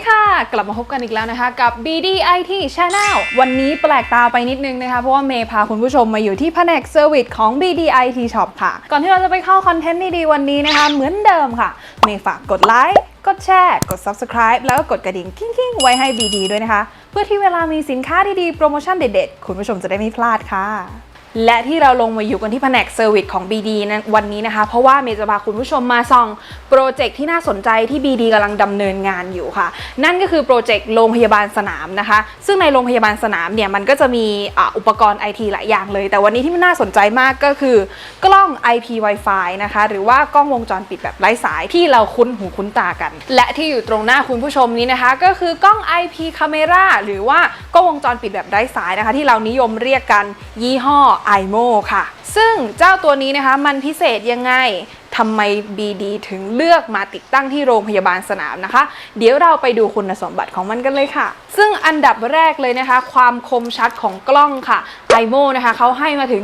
ดีค่ะ กลับมาพบกันอีกแล้วนะคะ กับ BDIT Channel วันนี้แปลกตาไปนิดนึงนะคะ เพราะว่าเมย์พาคุณผู้ชมมาอยู่ที่แผนกเซอร์วิสของ BDIT Shop ค่ะ ก่อนที่เราจะไปเข้าคอนเทนต์ดีๆวันนี้นะคะ เหมือนเดิมค่ะ เมย์ฝากกดไลค์กดแชร์ กด Subscribe แล้วก็กดกระดิ่งกิ้งๆ ไว้ให้ BD ด้วยนะคะ เพื่อที่เวลามีสินค้าดีๆ โปรโมชั่นเด็ดๆ คุณผู้ชมจะได้ไม่พลาดค่ะ และที่เราลงมาอยู่กันที่แผนกเซอร์วิสของ BD นั้นวันนี้นะคะ เพราะว่าเมย์จะพาคุณผู้ชมมาส่องโปรเจกต์ที่น่าสนใจที่ BD กำลังดำเนินงานอยู่ค่ะ นั่นก็คือโปรเจกต์โรงพยาบาลสนามนะคะ ซึ่งในโรงพยาบาลสนามเนี่ยมันก็จะมีอ,ะอุปกรณ์ IT หลายอย่างเลย แต่วันนี้ที่มันน่าสนใจมากก็คือ กล้อง IP Wi-Fi นะคะ หรือว่ากล้องวงจรปิดแบบไร้สายที่เราคุ้นหูคุ้นตากัน และที่อยู่ตรงหน้าคุณผู้ชมนี้นะคะ ก็คือกล้อง IP Camera หรือว่ากล้องวงจรปิดแบบไร้สายนะคะ ที่เรานิยมเรียกกันยี่ห้อไอโมค่ะ ซึ่งเจ้าตัวนี้นะคะมันพิเศษยังไงทำไม BD ถึงเลือกมาติดตั้งที่โรงพยาบาลสนามนะคะ เดี๋ยวเราไปดูคุณสมบัติของมันกันเลยค่ะ ซึ่งอันดับแรกเลยนะคะ ความคมชัดของกล้องค่ะ iMo นะคะเขาให้มาถึง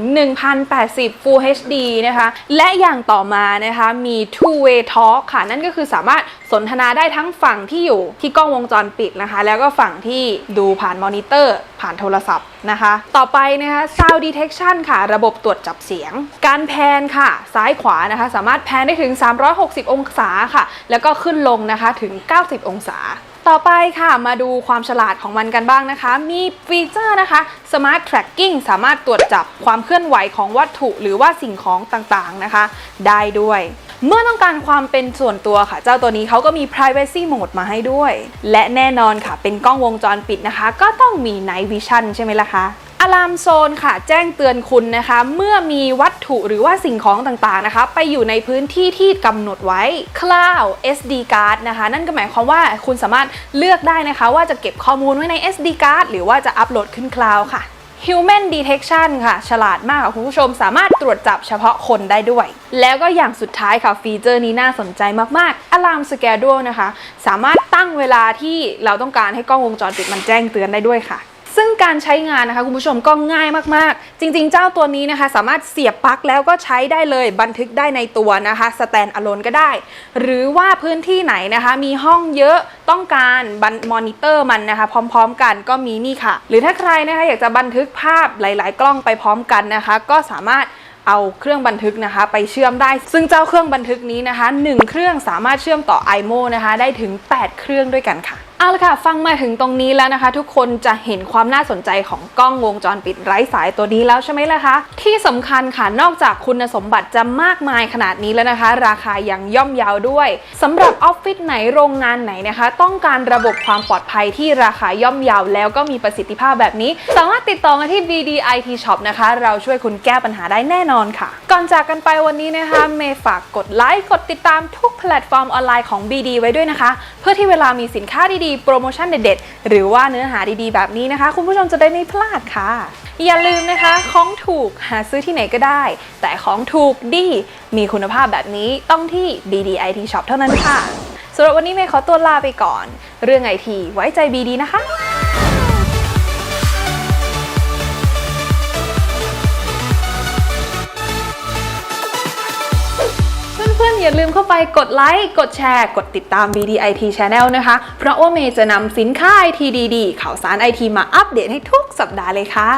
1080 Full HD นะคะ และอย่างต่อมานะคะมี two way talk ค่ะ นั่นก็คือสามารถสนทนาได้ทั้งฝั่งที่อยู่ที่กล้องวงจรปิดนะคะ แล้วก็ฝั่งที่ดูผ่านมอนิเตอร์ ผ่านโทรศัพท์นะคะ ต่อไปนะคะ sound detection ค่ะ ระบบตรวจจับเสียง การแพนค่ะ ซ้ายขวานะคะ สามารถแพนได้ถึง 360 องศาค่ะ แล้วก็ขึ้นลงนะคะถึง 90 องศา ต่อไปค่ะมาดูความฉลาดของมันกันบ้างนะคะ มีฟีเจอร์นะคะ Smart Tracking สามารถตรวจจับความเคลื่อนไหวของวัตถุหรือว่าสิ่งของต่างๆนะคะ ได้ด้วย เมื่อต้องการความเป็นส่วนตัวค่ะ เจ้าตัวนี้เขาก็มี privacy mode มาให้ด้วย และแน่นอนค่ะ เป็นกล้องวงจรปิดนะคะ ก็ต้องมี night vision ใช่ไหมล่ะคะ อะลามโซนค่ะ แจ้งเตือนคุณนะคะ เมื่อมีวัตถุหรือว่าสิ่งของต่างๆนะคะ ไปอยู่ในพื้นที่ที่กำหนดไว้ Cloud SD card นะคะ นั่นก็หมายความว่าคุณสามารถเลือกได้นะคะ ว่าจะเก็บข้อมูลไว้ใน SD card หรือว่าจะอัปโหลดขึ้น Cloud ค่ะ Human Detection ค่ะ ฉลาดมากค่ะคุณผู้ชมสามารถตรวจจับเฉพาะคนได้ด้วย แล้วก็อย่างสุดท้ายค่ะฟีเจอร์นี้น่าสนใจมากๆ Alarm Schedule นะคะ สามารถตั้งเวลาที่เราต้องการให้กล้องวงจรปิดมันแจ้งเตือนได้ด้วยค่ะ ซึ่งการใช้งานนะคะคุณผู้ชมก็ง่ายมากๆ จริง ๆ เจ้าตัวนี้นะคะ สามารถเสียบปลั๊กแล้วก็ใช้ได้เลยบันทึกได้ในตัวนะคะสแตนอะโลนก็ได้ หรือว่าพื้นที่ไหนนะคะ มีห้องเยอะต้องการบันมอนิเตอร์มันนะคะ พร้อม ๆ กันก็มีนี่ค่ะ หรือถ้าใครนะคะอยากจะบันทึกภาพหลาย ๆ กล้องไปพร้อมกันนะคะ ก็สามารถเอาเครื่องบันทึกนะคะ ไปเชื่อมได้ ซึ่งเจ้าเครื่องบันทึกนี้นะคะ 1 เครื่องสามารถเชื่อมต่อ iMo นะคะ ได้ถึง 8 เครื่องด้วยกันค่ะ เอาละค่ะ ฟังมาถึงตรงนี้แล้วนะคะ ทุกคนจะเห็นความน่าสนใจของกล้องวงจรปิดไร้สายตัวนี้แล้วใช่ไหมล่ะคะ ที่สำคัญค่ะ นอกจากคุณสมบัติจะมากมายขนาดนี้แล้วนะคะ ราคายังย่อมเยาวด้วยสำหรับออฟฟิศไหนโรงงานไหนนะคะ ต้องการระบบความปลอดภัยที่ราคาย่อมเยาวแล้วก็มีประสิทธิภาพแบบนี้ สามารถติดต่อมาที่ BDIT Shop นะคะ เราช่วยคุณแก้ปัญหาได้แน่นอนค่ะ ก่อนจากกันไปวันนี้นะคะเมย์ฝากกดไลค์กดติดตามทุกแพลตฟอร์มออนไลน์ของ BD ไว้ด้วยนะคะ เพื่อที่เวลามีสินค้าดีๆ โปรโมชั่นเด็ดๆ หรือว่าเนื้อหาดีๆ แบบนี้นะคะ คุณผู้ชมจะได้ไม่พลาดค่ะ อย่าลืมนะคะ ของถูกหาซื้อที่ไหนก็ได้ แต่ของถูกดีมีคุณภาพแบบนี้ต้องที่ BDIT Shop เท่านั้นค่ะสำหรับวันนี้เมย์ขอตัวลาไปก่อน เรื่องไอทีไว้ใจ BD นะคะ อย่าลืมเข้าไปกดไลค์กดแชร์ กดติดตาม BDIT Channel นะคะ เพราะว่าเมย์จะนำสินค้าไอทีดีๆข่าวสารไอทีมาอัปเดตให้ทุกสัปดาห์เลยค่ะ